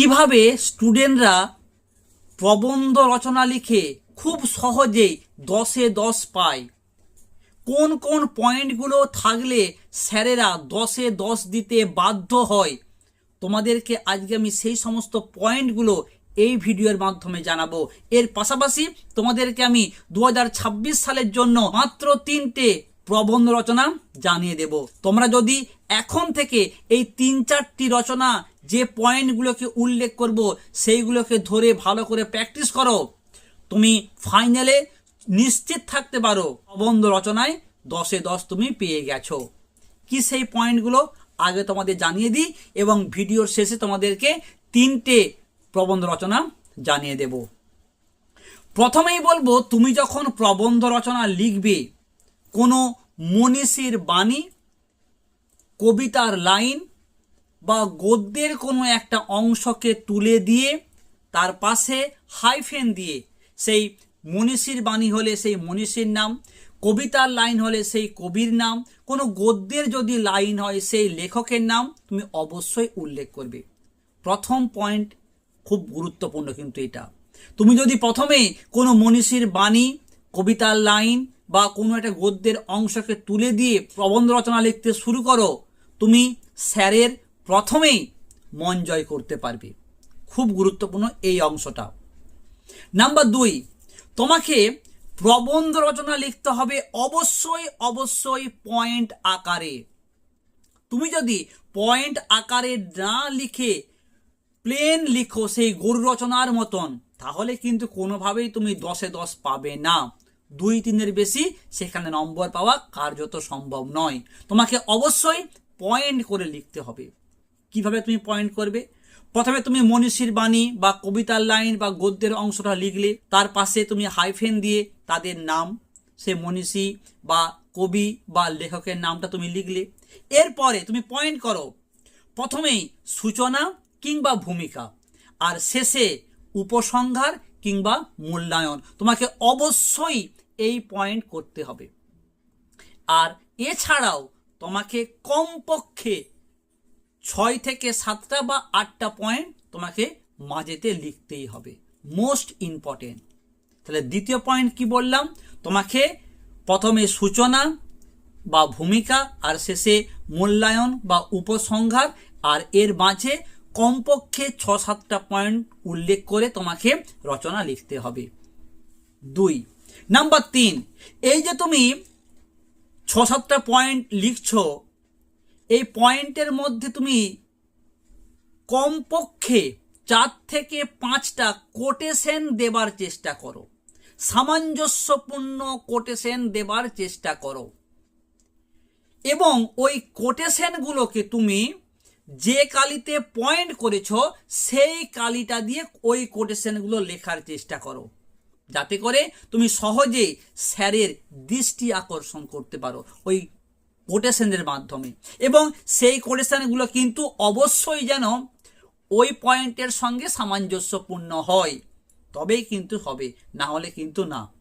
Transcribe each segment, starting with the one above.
কীভাবে স্টুডেন্টরা প্রবন্ধ রচনা লিখে খুব সহজেই দশে দশ পায়? কোন কোন পয়েন্টগুলো থাকলে স্যারেরা দশে দশ দিতে বাধ্য হয়? তোমাদেরকে আজকে আমি সেই সমস্ত পয়েন্টগুলো এই ভিডিওর মাধ্যমে জানাব। এর পাশাপাশি তোমাদেরকে আমি দু হাজার ছাব্বিশ সালের জন্য মাত্র তিনটে প্রবন্ধ রচনা জানিয়ে দেব। তোমরা যদি এখন থেকে এই তিন চারটি রচনা যে পয়েন্টগুলোকে উল্লেখ করব, সেইগুলোকে ধরে ভালো করে প্র্যাকটিস করো। তুমি ফাইনালে নিশ্চিত থাকতে পারো, প্রবন্ধ রচনায় দশে দশ তুমি পেয়ে গেছো। কি সেই পয়েন্টগুলো? আগে তোমাদের জানিয়ে দিই এবং ভিডিওর শেষে তোমাদেরকে তিনটে প্রবন্ধ রচনা জানিয়ে দেব। প্রথমেই বলব, তুমি যখন প্রবন্ধ রচনা লিখবে, কোনো মনীষীর বাণী, কবিতার লাইন বা গদ্যের কোনো একটা অংশকে তুলে দিয়ে তার পাশে হাইফেন দিয়ে সেই মনীষীর বাণী হলে সেই মনীষীর নাম, কবিতার লাইন হলে সেই কবির নাম, কোনো গদ্যের যদি লাইন হয় সেই লেখকের নাম তুমি অবশ্যই উল্লেখ করবে। প্রথম পয়েন্ট খুব গুরুত্বপূর্ণ কিন্তু এটা। তুমি যদি প্রথমে কোনো মনীষীর বাণী কবিতার লাইন বা কোনো একটা গদ্যের অংশকে তুলে দিয়ে প্রবন্ধ রচনা লিখতে শুরু করো, তুমি স্যারের প্রথমেই মন জয় করতে পারবে। খুব গুরুত্বপূর্ণ এই অংশটা। নাম্বার দুই, তোমাকে প্রবন্ধ রচনা লিখতে হবে অবশ্যই অবশ্যই পয়েন্ট আকারে। তুমি যদি পয়েন্ট আকারে না লিখে, প্লেন লিখো সেই গরু রচনার মতন। তাহলে কিন্তু কোনোভাবেই তুমি দশে দশ পাবে না। দুই তিনের বেশি সেখানে নম্বর পাওয়া কার্যত সম্ভব নয়। তোমাকে অবশ্যই পয়েন্ট করে লিখতে হবে। কীভাবে তুমি পয়েন্ট করবে? প্রথমে তুমি মনীষীর বাণী বা কবিতার লাইন বা গদ্যের অংশটা লিখলে, তার পাশে তুমি হাইফেন দিয়ে তাদের নাম, সে মনীষী বা কবি বা লেখকের নামটা তুমি লিখলে। এরপরে তুমি পয়েন্ট করো। প্রথমেই সূচনা কিংবা ভূমিকা। আর শেষে উপসংহার কিংবা মূল্যায়ন। তোমাকে অবশ্যই এই পয়েন্ট করতে হবে। আর এছাড়াও তোমাকে কমপক্ষে ছয় থেকে সাতটা বা আটটা পয়েন্ট তোমাকে মাঝেতে লিখতেই হবে। মোস্ট ইম্পর্টেন্ট তাহলে দ্বিতীয় পয়েন্ট কি বললাম? তোমাকে প্রথমে সূচনা বা ভূমিকা, আর শেষে মূল্যায়ন বা উপসংহার, আর এর মাঝে কমপক্ষে ছ সাতটা পয়েন্ট উল্লেখ করে তোমাকে রচনা লিখতে হবে। দুই। নাম্বার তিন, এই যে তুমি ছ সাতটা পয়েন্ট লিখছো, এই পয়েন্টের মধ্যে তুমি কমপক্ষে চার থেকে পাঁচটা কোটেশন দেবার চেষ্টা করো। সামঞ্জস্যপূর্ণ কোটেশন দেবার চেষ্টা করো। এবং ওই কোটেশনগুলোকে তুমি যে কালিতে পয়েন্ট করেছ, সেই কালিটা দিয়ে ওই কোটেশনগুলো লেখার চেষ্টা করো। যাতে করে তুমি সহজে স্যারের দৃষ্টি আকর্ষণ করতে পারো ওই কোটেশনের মাধ্যমে। এবং সেই কোটেশনগুলো কিন্তু অবশ্যই যেন ওই পয়েন্টের সঙ্গে সামঞ্জস্যপূর্ণ হয়। তবেই কিন্তু হবে, না হলে কিন্তু না।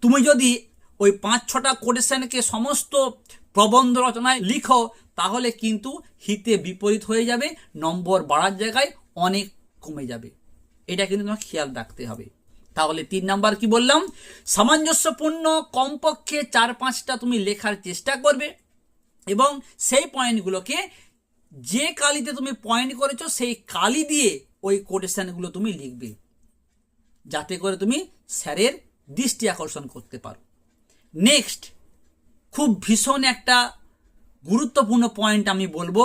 তুমি যদি ওই পাঁচ ছটা কোটেশনকে সমস্ত প্রবন্ধ রচনায় লিখো তাহলে কিন্তু হিতে বিপরীত হয়ে যাবে, নম্বর বাড়ার জায়গায় অনেক কমে যাবে। এটা কিন্তু তোমাকে খেয়াল রাখতে হবে। তাহলে তিন নাম্বার কি বললাম? সামঞ্জস্যপূর্ণ কমপক্ষে চার পাঁচটা তুমি লেখার চেষ্টা করবে এবং সেই পয়েন্টগুলোকে যে কালিতে তুমি পয়েন্ট করেছ, সেই কালি দিয়ে ওই কোটেশনগুলো তুমি লিখবে। যাতে করে তুমি স্যারের দৃষ্টি আকর্ষণ করতে পারো। নেক্সট, খুব ভীষণ একটা গুরুত্বপূর্ণ পয়েন্ট আমি বলব,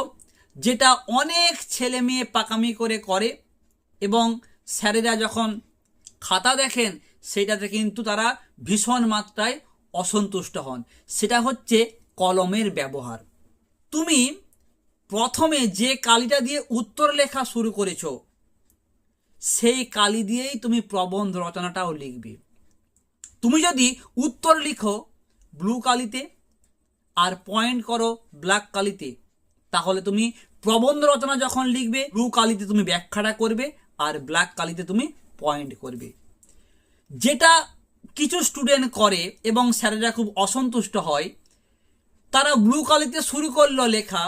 যেটা অনেক ছেলে মেয়ে পাকামি করে করে এবং স্যারেরা যখন খাতা দেখেন সেটাতে কিন্তু তারা ভীষণ মাত্রায় অসন্তুষ্ট হন। সেটা হচ্ছে কলমের ব্যবহার। তুমি প্রথমে যে কালিটা দিয়ে উত্তর লেখা শুরু করেছ, সেই কালি দিয়েই তুমি প্রবন্ধ রচনাটাও লিখবে। তুমি যদি উত্তর লিখো ব্লু কালিতে আর পয়েন্ট করো ব্ল্যাক কালিতে। তাহলে তুমি প্রবন্ধ রচনা যখন লিখবে ব্লু কালিতে তুমি ব্যাখ্যাটা করবে আর ব্ল্যাক কালিতে তুমি পয়েন্ট করবে। যেটা কিছু স্টুডেন্ট করে এবং স্যারেরা খুব অসন্তুষ্ট হয়, তারা ব্লু কালিতে শুরু করল লেখা,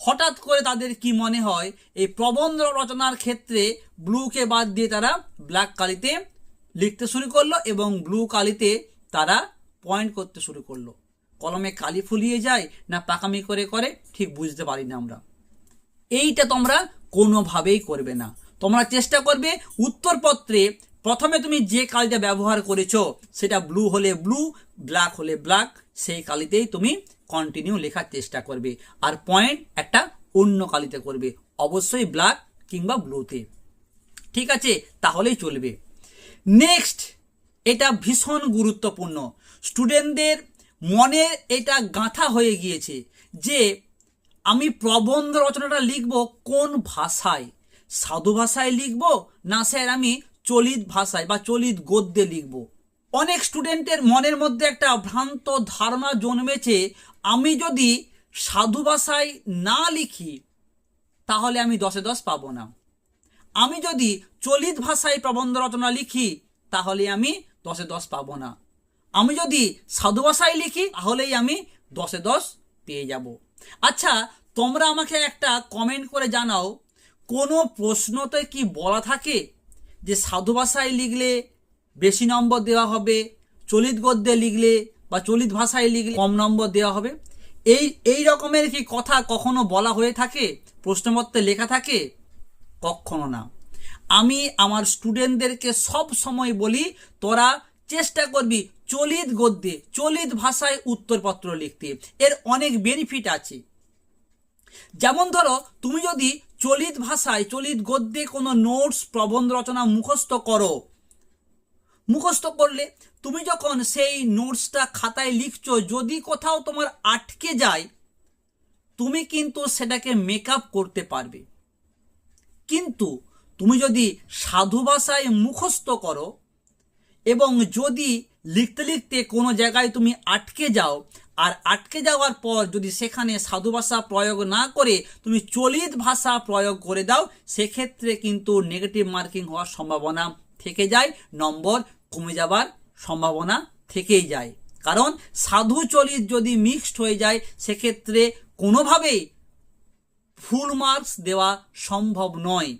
হঠাৎ করে তাদের কি মনে হয়? এই প্রবন্ধ রচনার ক্ষেত্রে ব্লুকে বাদ দিয়ে তারা ব্ল্যাক কালিতে লিখতে শুরু করল এবং ব্লু কালিতে তারা পয়েন্ট করতে শুরু করল। কলমে কালি ফুলিয়ে যায় না পাকামি করে করে, ঠিক বুঝতে পারি না আমরা। এইটা তোমরা কোনোভাবেই করবে না। তোমরা চেষ্টা করবে উত্তরপত্রে প্রথমে তুমি যে কালিটা ব্যবহার করেছ, সেটা ব্লু হলে ব্লু, ব্ল্যাক হলে ব্ল্যাক, সেই কালিতেই তুমি কন্টিনিউ লেখার চেষ্টা করবে। আর পয়েন্ট একটা অন্য কালিতে করবে, অবশ্যই ব্ল্যাক কিংবা ব্লুতে। ঠিক আছে? তাহলেই চলবে। নেক্সট এটা ভীষণ গুরুত্বপূর্ণ। স্টুডেন্টদের মনে এটা গাঁথা হয়ে গিয়েছে যে আমি প্রবন্ধ রচনাটা লিখব কোন ভাষায়? সাধু ভাষায় লিখব না স্যার আমি চলিত ভাষায় বা চলিত গদ্যে লিখব? অনেক স্টুডেন্টের মনের মধ্যে একটা ভ্রান্ত ধারণা জন্মেছে, আমি যদি সাধু ভাষায় না লিখি, তাহলে আমি দশে দশ পাবো না। আমি যদি চলিত ভাষায় প্রবন্ধ রচনা লিখি, তাহলে আমি দশে দশ পাবো না। আমি যদি সাধু ভাষায় লিখি, তাহলেই আমি দশে দশ পেয়ে যাব। আচ্ছা তোমরা আমাকে একটা কমেন্ট করে জানাও, কোনো প্রশ্নতে কি বলা থাকে যে সাধু ভাষায় লিখলে বেশি নম্বর দেওয়া হবে, চলিত গদ্যে লিখলে বা চলিত ভাষায় লিখলে কম নম্বর দেওয়া হবে? এই এই রকমের কি কথা কখনো বলা হয়ে থাকে? প্রশ্নপত্রে লেখা থাকে? কখনো না। আমি আমার স্টুডেন্টদেরকে সব সময় বলি, তোরা চেষ্টা করবি চলিত গদ্যে, চলিত ভাষায় উত্তরপত্র লিখতে। এর অনেক বেনিফিট আছে। যেমন ধরো, তুমি যদি চলিত ভাষায়, চলিত গদ্যে কোনো নোটস প্রবন্ধ রচনা মুখস্থ করো, মুখস্থ করলে তুমি যখন সেই নোটসটা খাতায় লিখছো, যদি কোথাও তোমার আটকে যায়, তুমি কিন্তু সেটাকে মেকআপ করতে পারবে। কিন্তু তুমি যদি সাধু ভাষায় মুখস্থ করো এবং যদি লিখতে লিখতে কোনো জায়গায় তুমি আটকে যাও, আর আটকে যাওয়ার পর যদি সেখানে সাধু ভাষা প্রয়োগ না করে তুমি চলিত ভাষা প্রয়োগ করে দাও, সেক্ষেত্রে কিন্তু নেগেটিভ মার্কিং হওয়ার সম্ভাবনা থেকে যায়, নম্বর কমে যাবার সম্ভাবনা থেকেই যায়। কারণ সাধু চলিত যদি মিক্সড হয়ে যায়, সেক্ষেত্রে কোনোভাবেই ফুল মার্কস দেওয়া সম্ভব নয়।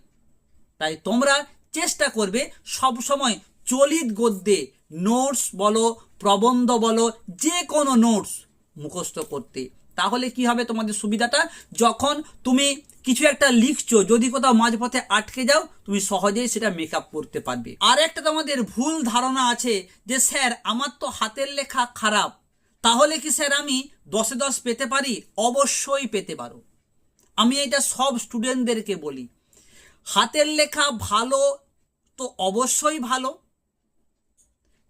তাই তোমরা চেষ্টা করবে সব সময় চলিত গদ্যে নোটস বলো, প্রবন্ধ বলো, যে কোনো নোটস মুখস্থ করতে। তাহলে কি হবে তোমাদের সুবিধাটা? যখন তুমি কিছু একটা লিখছো, যদি কোথাও মাঝপথে আটকে যাও, তুমি সহজেই সেটা মেকআপ করতে পারবে। আর একটা তোমাদের ভুল ধারণা আছে যে, স্যার, আমার তো হাতের লেখা খারাপ। তাহলে কি স্যার আমি দশে দশ পেতে পারি? অবশ্যই পেতে পারো। আমি এটা সব স্টুডেন্টদেরকে বলি। হাতের লেখা ভালো তো অবশ্যই ভালো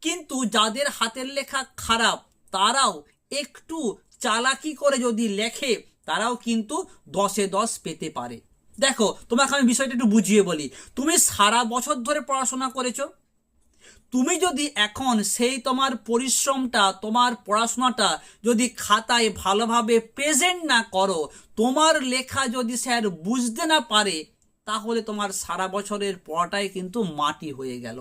কিন্তু যাদের হাতের লেখা খারাপ, তারাও একটু চালাকি করে যদি লেখে, তারাও কিন্তু দশে দশ পেতে পারে। দেখো, তোমাকে আমি বিষয়টা একটু বুঝিয়ে বলি। তুমি সারা বছর ধরে পড়াশোনা করেছ? তুমি যদি এখন সেই তোমার পরিশ্রমটা, তোমার পড়াশোনাটা যদি খাতায় ভালোভাবে প্রেজেন্ট না করো, তোমার লেখা যদি স্যার বুঝতে না পারে, তাহলে তোমার সারা বছরের পড়াটাই কিন্তু মাটি হয়ে গেল।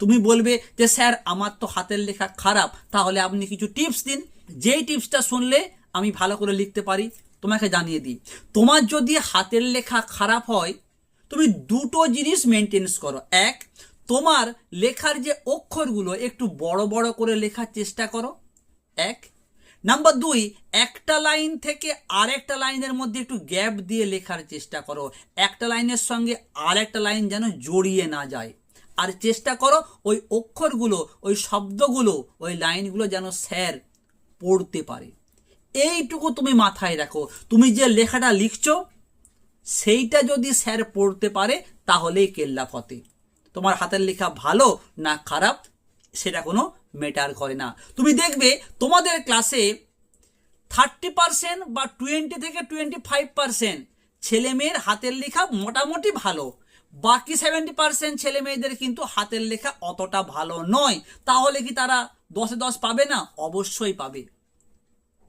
তুমি বলবে যে, স্যার, আমার তো হাতের লেখা খারাপ। তাহলে আপনি কিছু টিপস দিন। যেই টিপসটা শুনলে আমি ভালো করে লিখতে পারি। তোমাকে জানিয়ে দিই। তোমার যদি হাতের লেখা খারাপ হয়, তুমি দুটো জিনিস মেনটেন্স করো। এক, তোমার লেখার যে অক্ষরগুলো একটু বড় বড় করে লেখার চেষ্টা করো। এক, নাম্বার দুই, একটা লাইন থেকে আর একটা লাইনের মধ্যে একটু গ্যাপ দিয়ে লেখার চেষ্টা করো। একটা লাইনের সঙ্গে আর একটা লাইন যেন জড়িয়ে না যায়। আর চেষ্টা করো ওই অক্ষরগুলো, ওই শব্দগুলো, ওই লাইনগুলো যেন স্যার পড়তে পারে। এইটুকু তুমি মাথায় রাখো। তুমি যে লেখাটা লিখছো, সেইটা যদি স্যার পড়তে পারে, তাহলেই কেল্লা ফতে। তোমার হাতের লেখা ভালো না খারাপ, সেটা কোনো ম্যাটার করে না। তুমি দেখবে তোমাদের ক্লাসে থার্টি পার্সেন্ট বা টোয়েন্টি থেকে টোয়েন্টি ফাইভ পার্সেন্ট ছেলে মেয়ের হাতের লেখা মোটামুটি ভালো। বাকি সেভেন্টি পার্সেন্ট ছেলে মেয়েদের কিন্তু হাতের লেখা অতটা ভালো নয়। তাহলে কি তারা দশে দশ পাবে না? অবশ্যই পাবে।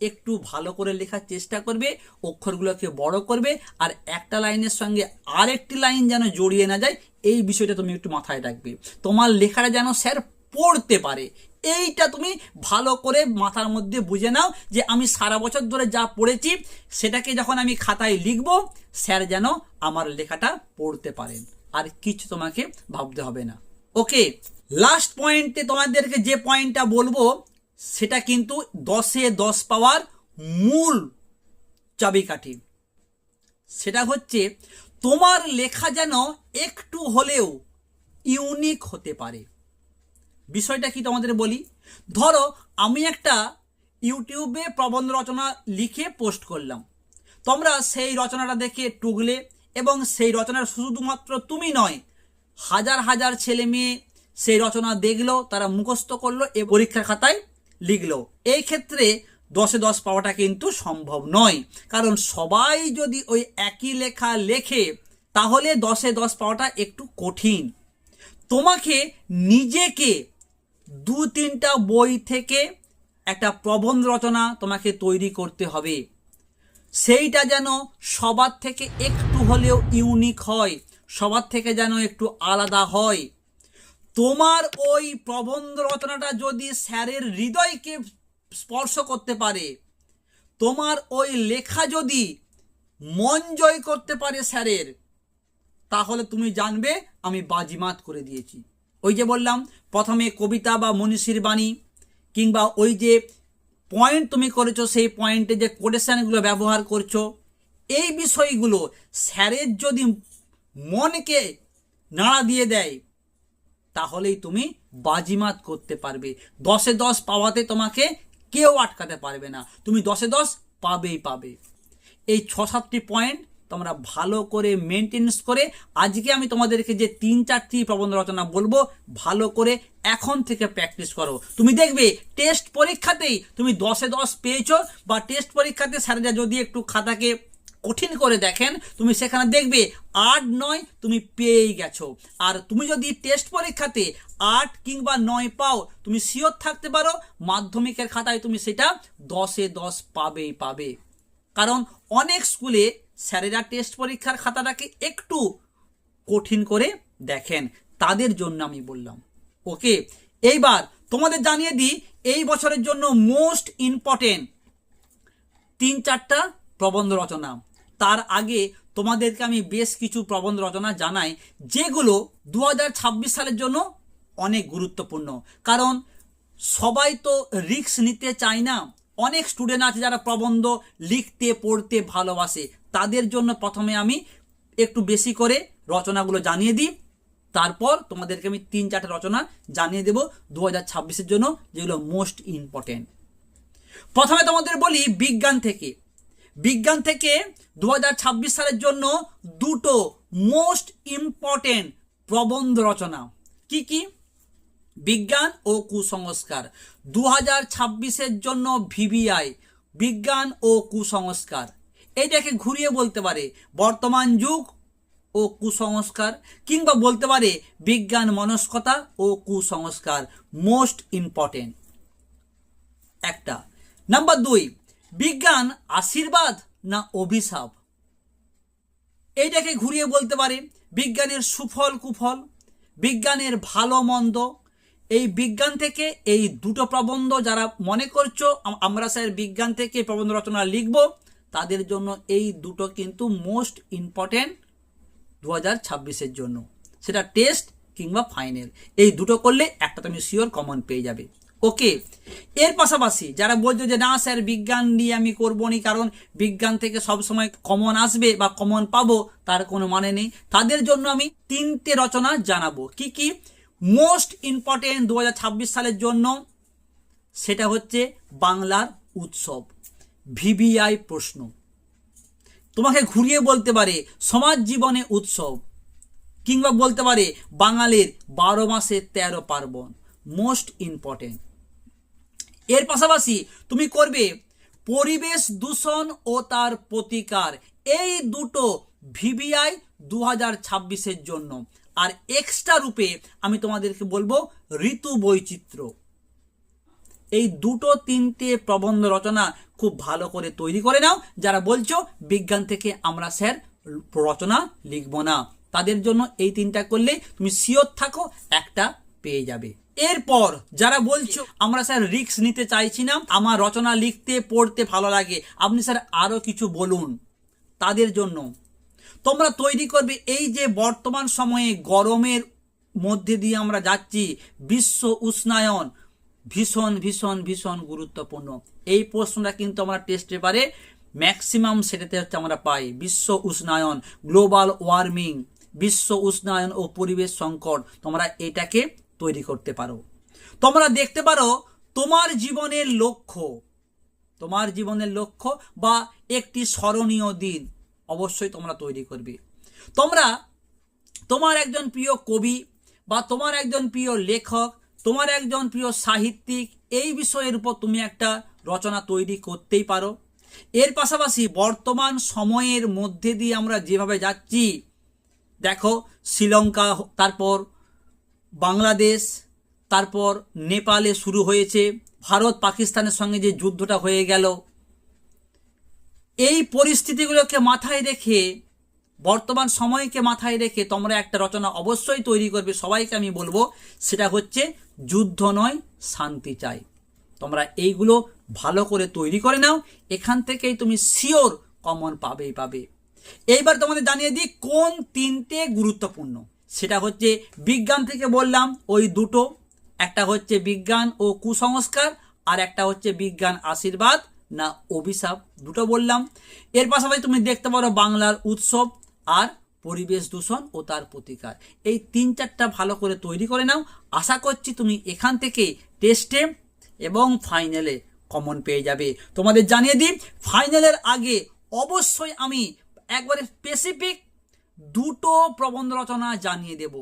একটু ভালো করে লেখার চেষ্টা করবে, অক্ষরগুলোকে বড় করবে, আর একটা লাইনের সঙ্গে আরেকটি লাইন যেন জড়িয়ে না যায়, এই বিষয়টা তুমি একটু মাথায় রাখবে। তোমার লেখাটা যেন স্যার পড়তে পারে। এইটা তুমি ভালো করে মাথার মধ্যে বুঝে নাও যে আমি সারা বছর ধরে যা পড়েছি, সেটাকে যখন আমি খাতায় লিখব, স্যার যেন আমার লেখাটা পড়তে পারেন। আর কিছু তোমাকে ভাবতে হবে না। ওকে লাস্ট পয়েন্টে তোমাদেরকে যে পয়েন্টটা বলব, সেটা কিন্তু দশে দশ পাওয়ার মূল চাবিকাঠি। সেটা হচ্ছে, তোমার লেখা যেন একটু হলেও ইউনিক হতে পারে। বিষয়টা কি তোমাদের বলি? ধরো, আমি একটা ইউটিউবে প্রবন্ধ রচনা লিখে পোস্ট করলাম। তোমরা সেই রচনাটা দেখে টুকলে এবং সেই রচনার শুধুমাত্র তুমি নয়, হাজার হাজার ছেলে মেয়ে সেই রচনা দেখল, তারা মুখস্থ করল এ পরীক্ষার খাতায় লিখলো। এই ক্ষেত্রে দশে দশ পাওয়াটা কিন্তু সম্ভব নয়। কারণ সবাই যদি ওই একই লেখা লেখে, তাহলে দশে দশ পাওয়াটা একটু কঠিন। তোমাকে নিজেকে দু তিনটা বই থেকে একটা প্রবন্ধ রচনা তোমাকে তৈরি করতে হবে। সেইটা যেন সবার থেকে একটু হলেও ইউনিক হয়, সবার থেকে যেন একটু আলাদা হয়। তোমার ওই প্রবন্ধ রচনাটা যদি স্যারের হৃদয়কে স্পর্শ করতে পারে, তোমার ওই লেখা যদি মন জয় করতে পারে স্যারের, তাহলে তুমি জানবে আমি বাজিমাত করে দিয়েছি। ওই যে বললাম প্রথমে কবিতা বা মনীষীর বাণী, কিংবা ওই যে পয়েন্ট তুমি করেছ, সেই পয়েন্টে যে কোটেশানগুলো ব্যবহার করছ, এই বিষয়গুলো স্যারের যদি মনকে নাড়া দিয়ে দেয়, তাহলেই তুমি বাজিমাত করতে পারবে। দশে দশ পাওয়াতে তোমাকে কেউ আটকাতে পারবে না। তুমি দশে দশ পাবেই পাবে। এই ছ সাতটি পয়েন্ট তোমরা ভালো করে মেনটেন্স করে আজকে আমি তোমাদেরকে যে তিন চারটি প্রবন্ধ রচনা বলব, ভালো করে এখন থেকে প্র্যাকটিস করো। তুমি দেখবে টেস্ট পরীক্ষাতেই তুমি দশে দশ পেয়েছ বা টেস্ট পরীক্ষাতে স্যারেরা যদি একটু খাতাকে কঠিন করে দেখেন, তুমি সেখানে দেখবে আট, নয় তুমি পেয়েই গেছো। আর তুমি যদি টেস্ট পরীক্ষাতে আট কিংবা নয় পাও, তুমি শিওর থাকতে পারো, মাধ্যমিকের খাতায় তুমি সেটা দশে দশ পাবেই পাবে। কারণ অনেক স্কুলে স্যারেরা টেস্ট পরীক্ষার খাতাটাকে একটু কঠিন করে দেখেন। তাদের জন্য আমি বললাম, ওকে, এইবার তোমাদের জানিয়ে দিই, এই বছরের জন্য মোস্ট ইম্পর্টেন্ট তিন চারটা প্রবন্ধ রচনা। তার আগে তোমাদেরকে আমি বেশ কিছু প্রবন্ধ রচনা জানাই, যেগুলো দু হাজার ছাব্বিশ সালের জন্য অনেক গুরুত্বপূর্ণ। কারণ সবাই তো রিস্ক নিতে চায় না। অনেক স্টুডেন্ট আছে যারা প্রবন্ধ লিখতে, পড়তে ভালোবাসে। তাদের জন্য প্রথমে আমি একটু বেশি করে রচনাগুলো জানিয়ে দিই। তারপর তোমাদেরকে আমি তিন চারটে রচনা জানিয়ে দেব দু হাজার জন্য, যেগুলো মোস্ট ইম্পর্টেন্ট প্রথমে তোমাদের বলি বিজ্ঞান থেকে। বিজ্ঞান থেকে দু হাজার ছাব্বিশ সালের জন্য দুটো মোস্ট ইম্পর্টেন্ট প্রবন্ধ রচনা। কি কি? বিজ্ঞান ও কুসংস্কার। দু হাজার জন্য ভিভিআই, বিজ্ঞান ও কুসংস্কার। এটাকে ঘুরিয়ে বলতে পারে বর্তমান যুগ ও কুসংস্কার, কিংবা বলতে পারে বিজ্ঞান মনস্কতা ও কুসংস্কার মোস্ট ইম্পর্টেন্ট একটা। নাম্বার দুই, বিজ্ঞান আশীর্বাদ না অভিশাপ? এইটাকে ঘুরিয়ে বলতে পারে বিজ্ঞানের সুফল, কুফল, বিজ্ঞানের ভালো, মন্দ। এই বিজ্ঞান থেকে এই দুটো প্রবন্ধ যারা মনে করছ আমরা স্যার বিজ্ঞান থেকে প্রবন্ধ রচনা লিখব তাদের জন্য এই দুটো কিন্তু মোস্ট ইম্পর্টেন্ট দু হাজার ছাব্বিশের জন্য। সেটা টেস্ট কিংবা ফাইনাল এই দুটো করলে একটা তুমি শিওর কমন পেয়ে যাবে। ওকে এর পাশাপাশি যারা বলছো যে, না স্যার বিজ্ঞান নিয়ে আমি করব নি কারণ বিজ্ঞান থেকে সবসময় কমন আসবে বা কমন পাবো, তার কোনো মানে নেই। তাদের জন্য আমি তিনটে রচনা জানাব। কি কি? মোস্ট ইম্পর্টেন্ট দু হাজার ছাব্বিশ সালের জন্য সেটা হচ্ছে বাংলার উৎসব। ভিভিআই প্রশ্ন। তোমাকে ঘুরিয়ে বলতে পারে সমাজ জীবনে উৎসব, কিংবা বলতে পারে বাঙালির বারো মাসে তেরো পার্বণ মোস্ট ইম্পর্টেন্ট এর পাশাপাশি তুমি করবে পরিবেশ দূষণ ও তার প্রতিকার। এই দুটো ভিভিআই দু হাজার ছাব্বিশের জন্য। আর এক্সট্রা রূপে আমি তোমাদেরকে বলব ঋতু বৈচিত্র্য। এই দুটো তিনটে প্রবন্ধ রচনা খুব ভালো করে তৈরি করে নাও। যারা বলছো, বিজ্ঞান থেকে আমরা স্যার রচনা লিখব না। তাদের জন্য এই তিনটা করলে তুমি শিওর থাকো, একটা পেয়ে যাবে। এরপর যারা বলছো, আমরা স্যার রিক্স নিতে চাইছি না, আমার রচনা লিখতে, পড়তে ভালো লাগে, আপনি স্যার আরও কিছু বলুন। তাদের জন্য। তোমরা তৈরি করবে এই যে বর্তমান সময়ে গরমের মধ্যে দিয়ে আমরা যাচ্ছি, বিশ্ব উষ্ণায়ন। ভীষণ ভীষণ ভীষণ গুরুত্বপূর্ণ। এই প্রশ্নটা কিন্তু আমরা টেস্ট পেপারে ম্যাক্সিমাম সেটাতে হচ্ছে আমরা পাই। বিশ্ব উষ্ণায়ন গ্লোবাল ওয়ার্মিং বিশ্ব উষ্ণায়ন ও পরিবেশ সংকট, তোমরা এটাকে তৈরি করতে পারো। তোমরা দেখতে পারো, তোমার জীবনের লক্ষ্য, তোমার জীবনের লক্ষ্য বা একটি স্মরণীয় দিন অবশ্যই তোমরা তৈরি করবে। তোমরা, তোমার একজন প্রিয় কবি বা তোমার একজন প্রিয় লেখক তোমার একজন প্রিয় সাহিত্যিক, এই বিষয়ের উপর তুমি একটা রচনা তৈরি করতেই পারো। এর পাশাপাশি বর্তমান সময়ের মধ্যে দিয়ে আমরা যেভাবে যাচ্ছি, দেখো শ্রীলঙ্কা, তারপর বাংলাদেশ, তারপর নেপালে শুরু হয়েছে, ভারত, পাকিস্তানের সঙ্গে যে যুদ্ধটা হয়ে গেল। এই পরিস্থিতিগুলোকে মাথায় রেখে, বর্তমান সময়কে মাথায় রেখে তোমরা একটা রচনা অবশ্যই তৈরি করবে। সবাইকে আমি বলব, সেটা হচ্ছে যুদ্ধ নয়, শান্তি চাই। তোমরা এইগুলো ভালো করে তৈরি করে নাও, এখান থেকেই তুমি শিওর কমন পাবেই পাবে। এইবার তোমাদের জানিয়ে দিই কোন তিনটে গুরুত্বপূর্ণ। সেটা হচ্ছে বিজ্ঞান থেকে বললাম, ওই দুটো। একটা হচ্ছে বিজ্ঞান ও কুসংস্কার, আর একটা হচ্ছে বিজ্ঞান আশীর্বাদ না অভিশাপ। দুটো বললাম। এর পাশাপাশি তুমি দেখতে পারো বাংলার উৎসব, আর পরিবেশ দূষণ ও তার প্রতিকার। এই তিন চারটা ভালো করে তৈরি করে নাও। আশা করছি তুমি এখান থেকে টেস্টে এবং ফাইনালে কমন পেয়ে যাবে। তোমাদের জানিয়ে দিই ফাইনালের আগে অবশ্যই আমি একবারে স্পেসিফিক দুটো প্রবন্ধ রচনা জানিয়ে দেব।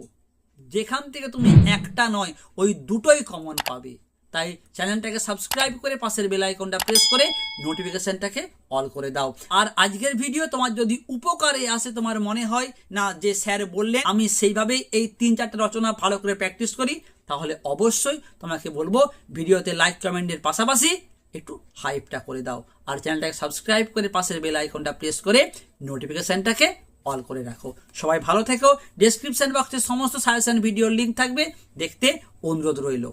যেখান থেকে তুমি একটা নয়, ওই দুটোই কমন পাবে। তাই চ্যানেলটাকে সাবস্ক্রাইব করে পাশের বেল আইকনটা প্রেস করে নোটিফিকেশনটাকে অল করে দাও। আর আজকের ভিডিও তোমার যদি উপকারে আসে, তোমার মনে হয় না যে স্যার বললে আমি সেইভাবেই এই তিন চারটে রচনা ভালো করে প্র্যাকটিস করি, তাহলে অবশ্যই তোমাকে বলব, ভিডিওতে লাইক কমেন্টের পাশাপাশি একটু হাইপটা করে দাও। আর চ্যানেলটাকে সাবস্ক্রাইব করে পাশের বেল আইকনটা প্রেস করে নোটিফিকেশনটাকে অল করে রাখো। সবাই ভালো থেকো। ডেসক্রিপশন বক্সে সমস্ত সাজেশন ভিডিওর লিঙ্ক থাকবে। দেখতে অনুরোধ রইল।